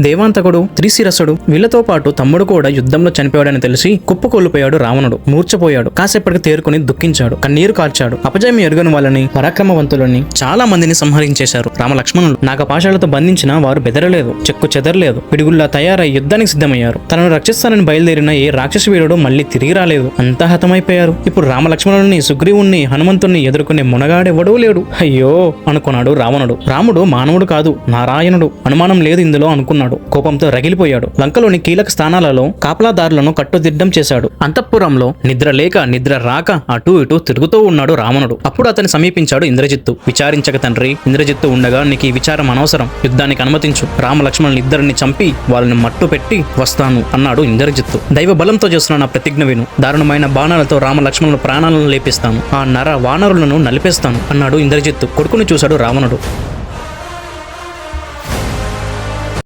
దేవాంతకుడు త్రిశిరసుడు వీళ్ళతో పాటు తమ్ముడు కూడా యుద్ధంలో చనిపోయాడని తెలిసి కుప్పకూలిపోయాడు రావణుడు. మూర్చపోయాడు కాసేపటికి తేరుకుని దుఃఖించాడు. కన్నీరు కార్చాడు. అపజయం ఎరుగని వాళ్ళని పరాక్రమవంతులని చాలా మందిని సంహరించేశారు రామలక్ష్మణులు. నాగపాశాలతో బంధించిన వారు బెదరలేదు. చెక్కు చెదరలేదు. పిడుగుల్లా తయారై యుద్ధానికి సిద్ధమయ్యారు. తనను రక్షిస్తానని బయలుదేరిన ఏ రాక్షస వీరుడు మళ్ళీ తిరిగి రాలేదు. అంతా హతమైపోయారు. ఇప్పుడు రామలక్ష్మణుని సుగ్రీవుణ్ణి హనుమంతుణ్ణి ఎదుర్కొనే మునగాడెవడూ లేడు. అయ్యో! అనుకున్నాడు రావణుడు. రాముడు మానవుడు కాదు. నారాయణుడు. అనుమానం లేదు ఇందులో అనుకున్నాడు. కోపంతో రగిలిపోయాడు. లంకలోని కీలక స్థానాలలో కాపలాదారులను కట్టుదిడ్డం చేశాడు. అంతఃపురంలో నిద్ర లేక నిద్ర రాక అటూ ఇటూ తిరుగుతూ ఉన్నాడు రావణుడు. అప్పుడు అతని సమీపించాడు ఇంద్రజిత్తు. విచారించక తండ్రి ఇంద్రజిత్తు ఉండగా నీకు ఈ విచారం అనవసరం. యుద్ధానికి అనుమతించు. రామ లక్ష్మణులు ఇద్దరిని చంపి వాళ్ళని మట్టు పెట్టి వస్తాను అన్నాడు ఇంద్రజిత్తు. దైవ బలంతో చేస్తున్న నా ప్రతిజ్ఞ విను. దారుణమైన బాణాలతో రామ లక్ష్మణుల ప్రాణాలను లేపిస్తాను. ఆ నర వానరులను నలిపేస్తాను అన్నాడు ఇంద్రజిత్తు. కొడుకును చూశాడు రావణుడు.